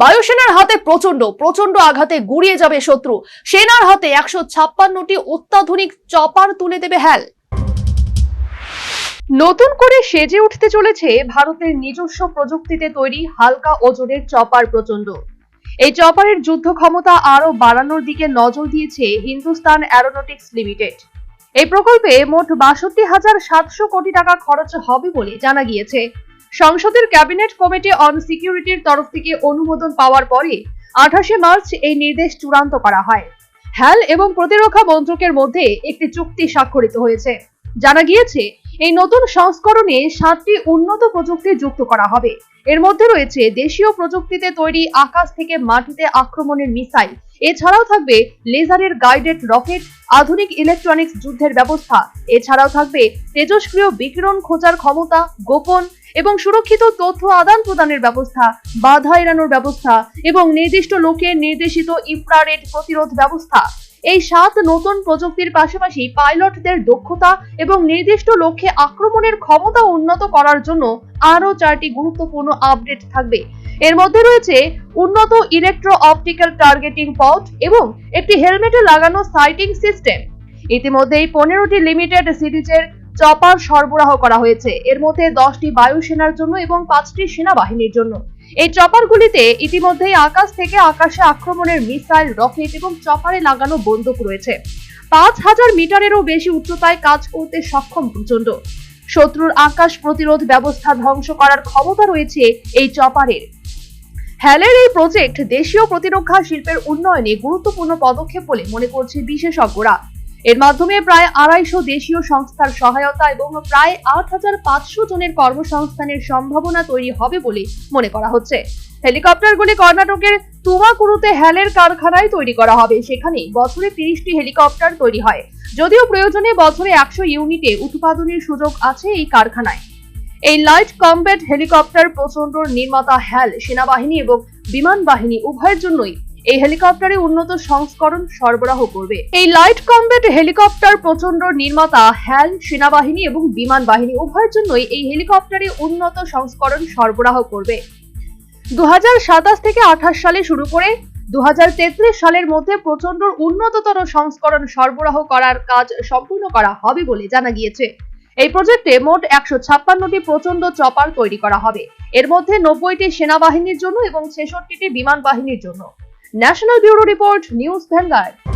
বায়ুসেনার হাতে প্রচণ্ড প্রচণ্ড আঘাতে গুড়িয়ে যাবে শত্রু। সেনার হাতে একশো ছাপ্পান্নটি অত্যাধুনিক চপার তুলে দেবে হ্যাল। নতুন করে সেজে উঠতে চলেছে ভারতের নিজস্ব প্রযুক্তিতে তৈরি হালকা ওজনের চপার প্রচণ্ড এই চপারের যুদ্ধ ক্ষমতা আরও বাড়ানোর দিকে নজর দিয়েছে হিন্দুস্তান অ্যারোনটিক্স লিমিটেড। এই প্রকল্পে মোট বাষট্টি হাজার সাতশো কোটি টাকা খরচ হবে বলে জানা গিয়েছে। সংসদের ক্যাবিনেট কমিটি অন সিকিউরিটির তরফ থেকে অনুমোদন পাওয়ার পরে আঠাশে মার্চ এই নির্দেশ চূড়ান্ত করা হয়। হ্যাল এবং প্রতিরক্ষা মন্ত্রকের মধ্যে একটি চুক্তি স্বাক্ষরিত হয়েছে। জানা গিয়েছে, এই নতুন সংস্করণে সাতটি উন্নত প্রযুক্তি যুক্ত করা হবে। এর মধ্যে রয়েছে দেশীয় প্রযুক্তিতে তৈরি আকাশ থেকে মাটিতে আক্রমণের মিসাইল। এছাড়াও থাকবে লেজারের গাইডেড রকেট, আধুনিক ইলেকট্রনিক্স যুদ্ধের ব্যবস্থা। এছাড়াও থাকবে তেজস্ক্রিয় বিকিরণ খোঁজার ক্ষমতা, গোপন এবং সুরক্ষিত তথ্য আদান প্রদানের ব্যবস্থা, বাধা এড়ানোর ব্যবস্থা এবং নির্দিষ্ট লোকের নির্দেশিত ইনফ্রারেড প্রতিরোধ ব্যবস্থা। এই সাত নতুন প্রযুক্তির পাশাপাশি পাইলটদের দক্ষতা এবং নির্দিষ্ট লক্ষ্যে আক্রমণের ক্ষমতা উন্নত করার জন্য আরও চারটি গুরুত্বপূর্ণ আপডেট থাকবে। এর মধ্যে রয়েছে উন্নত ইলেকট্রো অপটিক্যাল টার্গেটিং পড এবং একটি হেলমেটে লাগানো সাইটিং সিস্টেম ইতিমধ্যেই পনেরোটি লিমিটেড সিরিজের চপার সরবরাহ করা হয়েছে। এর মধ্যে দশটি বায়ুসেনার জন্য এবং পাঁচটি সেনাবাহিনীর জন্য। এই চপারগুলিতে ইতিমধ্যেই আকাশ থেকে আকাশে আক্রমণের মিসাইল, রকেট এবং চপারে লাগানো বন্দুক রয়েছে। পাঁচ হাজার মিটারেরও বেশি উচ্চতায় কাজ করতে সক্ষম প্রচণ্ড শত্রুর আকাশ প্রতিরোধ ব্যবস্থা ধ্বংস করার ক্ষমতা রয়েছে এই চপারের। হ্যালের এই প্রজেক্ট দেশীয় প্রতিরক্ষা শিল্পের উন্নয়নে গুরুত্বপূর্ণ পদক্ষেপ বলে মনে করছে বিশেষজ্ঞরা। এর মাধ্যমে প্রায় আড়াইশো দেশীয় সংস্থার সহায়তা এবং প্রায় আট হাজার পাঁচশো জনের কর্মসংস্থানের সম্ভাবনা তৈরি হবে বলে মনে করা হচ্ছে। হেলিকপ্টারগুলি কর্ণাটকের তুমাকুরুতে হ্যালের কারখানায় তৈরি করা হবে। সেখানে বছরে তিরিশটি হেলিকপ্টার তৈরি হয়। যদিও প্রয়োজনে বছরে একশো ইউনিটে উৎপাদনের সুযোগ আছে এই কারখানায়। এই লাইট কমব্যাট হেলিকপ্টার প্রচণ্ড নির্মাতা হ্যাল, সেনাবাহিনী এবং বিমান বাহিনী উভয়ের জন্যই এই হেলিকপ্টারে উন্নত সংস্করণ সরবরাহ করবে। এই লাইট কমব্যাট হেলিকপ্টার প্রচণ্ড নির্মাতা হ্যাল সেনাবাহিনী এবং বিমান বাহিনী, উভয়ের জন্যই এই হেলিকপ্টারে উন্নত সংস্করণ সরবরাহ করবে। দুহাজার সাতাশ থেকে আঠাশ সালে শুরু করে দুহাজার তেত্রিশ সালের মধ্যে প্রচণ্ড উন্নততর সংস্করণ সরবরাহ করার কাজ সম্পূর্ণ করা হবে বলে জানা গিয়েছে। এই প্রজেক্টে মোট একশো ছাপ্পান্নটি প্রচণ্ড চপার তৈরি করা হবে। এর মধ্যে নব্বইটি সেনাবাহিনীর জন্য এবং ছেষট্টিটি বিমান বাহিনীর জন্য। National bureau report news vanguard